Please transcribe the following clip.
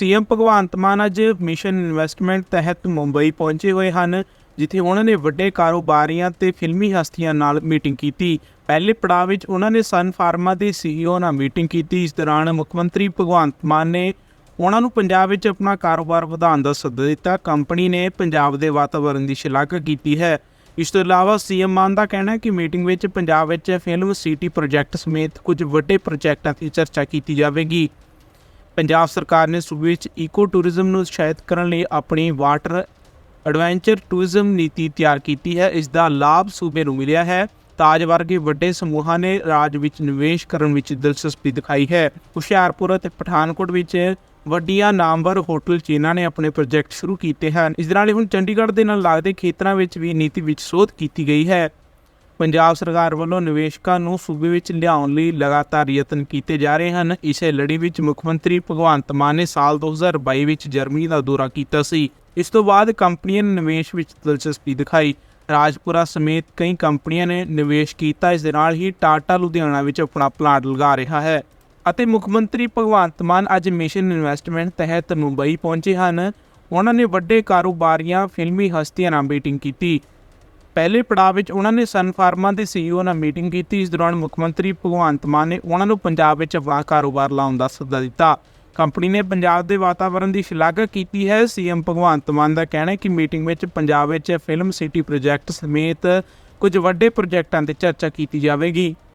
CM Bhagwant Mann ਅੱਜ mission investment ਤਹਿਤ ਮੁੰਬਈ ਪਹੁੰਚੇ ਹੋਏ ਹਨ, ਜਿੱਥੇ ਉਹਨਾਂ ਨੇ ਵੱਡੇ ਕਾਰੋਬਾਰੀਆਂ ਤੇ ਫਿਲਮੀ ਹਸਤੀਆਂ ਨਾਲ ਮੀਟਿੰਗ ਕੀਤੀ। ਪਹਿਲੇ ਪੜਾਅ ਵਿੱਚ ਉਹਨਾਂ ਨੇ ਸਨ ਫਾਰਮਾ ਦੇ ਸੀਈਓ ਨਾਲ ਮੀਟਿੰਗ ਕੀਤੀ। ਇਸ ਦੌਰਾਨ ਮੁੱਖ ਮੰਤਰੀ ਭਗਵੰਤ ਮਾਨ ਨੇ ਉਹਨਾਂ ਨੂੰ ਪੰਜਾਬ ਵਿੱਚ ਆਪਣਾ ਕਾਰੋਬਾਰ ਵਧਾਉਣ ਦਾ ਸੱਦਾ ਦਿੱਤਾ। ਕੰਪਨੀ ਨੇ ਪੰਜਾਬ ਦੇ ਵਾਤਾਵਰਣ ਦੀ ਸ਼ਲਾਘਾ ਕੀਤੀ ਹੈ। ਇਸ ਤੋਂ ਇਲਾਵਾ ਸੀਐਮ ਮਾਨ ਦਾ ਕਹਿਣਾ ਹੈ ਕਿ ਮੀਟਿੰਗ ਵਿੱਚ ਪੰਜਾਬ ਵਿੱਚ ਫਿਲਮ ਸਿਟੀ ਪ੍ਰੋਜੈਕਟ ਸਮੇਤ ਕੁਝ ਵੱਡੇ ਪ੍ਰੋਜੈਕਟਾਂ 'ਤੇ ਚਰਚਾ ਕੀਤੀ ਜਾਵੇਗੀ। ਪੰਜਾਬ ਸਰਕਾਰ ਨੇ ਸੂਬੇ ਵਿੱਚ ਈਕੋ ਟੂਰਿਜ਼ਮ ਨੂੰ ਉਤਸ਼ਾਹਿਤ ਕਰਨ ਲਈ ਆਪਣੀ ਵਾਟਰ ਐਡਵੈਂਚਰ ਟੂਰਿਜ਼ਮ ਨੀਤੀ ਤਿਆਰ ਕੀਤੀ ਹੈ। ਇਸ ਦਾ ਲਾਭ ਸੂਬੇ ਨੂੰ ਮਿਲਿਆ ਹੈ। ਤਾਜ ਵਰਗੇ ਵੱਡੇ ਸਮੂਹਾਂ ਨੇ ਰਾਜ ਵਿੱਚ ਨਿਵੇਸ਼ ਕਰਨ ਵਿੱਚ ਦਿਲਚਸਪੀ ਦਿਖਾਈ ਹੈ। ਹੁਸ਼ਿਆਰਪੁਰ ਅਤੇ ਪਠਾਨਕੋਟ ਵਿੱਚ ਵੱਡੀਆਂ ਨਾਮਵਰ ਹੋਟਲ ਚੀਨਾਂ ਨੇ ਆਪਣੇ ਪ੍ਰੋਜੈਕਟ ਸ਼ੁਰੂ ਕੀਤੇ ਹਨ। ਇਸ ਦੇ ਨਾਲ ਹੀ ਹੁਣ ਚੰਡੀਗੜ੍ਹ ਦੇ ਨਾਲ ਲੱਗਦੇ ਖੇਤਰਾਂ ਵਿੱਚ ਵੀ ਨੀਤੀ ਵਿੱਚ ਸੋਧ ਕੀਤੀ ਗਈ ਹੈ। ਪੰਜਾਬ ਸਰਕਾਰ ਵੱਲੋਂ ਨਿਵੇਸ਼ਕਾਂ ਨੂੰ ਸੂਬੇ ਵਿੱਚ ਲਿਆਉਣ ਲਈ ਲਗਾਤਾਰ ਯਤਨ ਕੀਤੇ ਜਾ ਰਹੇ ਹਨ। ਇਸੇ ਲੜੀ ਵਿੱਚ ਮੁੱਖ ਮੰਤਰੀ ਭਗਵੰਤ ਮਾਨ ਨੇ ਸਾਲ 2022 ਵਿੱਚ ਜਰਮਨੀ ਦਾ ਦੌਰਾ ਕੀਤਾ ਸੀ। ਇਸ ਤੋਂ ਬਾਅਦ ਕੰਪਨੀਆਂ ਨੇ ਨਿਵੇਸ਼ ਵਿੱਚ ਦਿਲਚਸਪੀ ਦਿਖਾਈ। ਰਾਜਪੁਰਾ ਸਮੇਤ ਕਈ ਕੰਪਨੀਆਂ ਨੇ ਨਿਵੇਸ਼ ਕੀਤਾ। ਇਸ ਦੇ ਨਾਲ ਹੀ ਟਾਟਾ ਲੁਧਿਆਣਾ ਵਿੱਚ ਆਪਣਾ ਪਲਾਂਟ ਲਗਾ ਰਿਹਾ ਹੈ। ਅਤੇ ਮੁੱਖ ਮੰਤਰੀ ਭਗਵੰਤ ਮਾਨ ਅੱਜ ਮਿਸ਼ਨ ਇਨਵੈਸਟਮੈਂਟ ਤਹਿਤ ਮੁੰਬਈ ਪਹੁੰਚੇ ਹਨ। ਉਹਨਾਂ ਨੇ ਵੱਡੇ ਕਾਰੋਬਾਰੀਆਂ, ਫਿਲਮੀ ਹਸਤੀਆਂ ਨਾਲ ਮੀਟਿੰਗ ਕੀਤੀ। ਪਹਿਲੇ ਪੜਾਅ ਵਿੱਚ ਉਹਨਾਂ ਨੇ ਸਨ ਫਾਰਮਾ ਦੇ ਸੀਈਓ ਨਾਲ ਮੀਟਿੰਗ ਕੀਤੀ। ਇਸ ਦੌਰਾਨ ਮੁੱਖ ਮੰਤਰੀ ਭਗਵੰਤ ਮਾਨ ਨੇ ਉਹਨਾਂ ਨੂੰ ਪੰਜਾਬ ਵਿੱਚ ਆਪਣਾ ਕਾਰੋਬਾਰ ਲਾਉਣ ਦਾ ਸੱਦਾ ਦਿੱਤਾ। ਕੰਪਨੀ ਨੇ ਪੰਜਾਬ ਦੇ ਵਾਤਾਵਰਣ ਦੀ ਸ਼ਲਾਘਾ ਕੀਤੀ ਹੈ। ਸੀਐਮ ਭਗਵੰਤ ਮਾਨ ਦਾ ਕਹਿਣਾ ਹੈ ਕਿ ਮੀਟਿੰਗ ਵਿੱਚ ਪੰਜਾਬ ਵਿੱਚ ਫਿਲਮ ਸਿਟੀ ਪ੍ਰੋਜੈਕਟ ਸਮੇਤ ਕੁਝ ਵੱਡੇ ਪ੍ਰੋਜੈਕਟਾਂ ਤੇ ਚਰਚਾ ਕੀਤੀ ਜਾਵੇਗੀ।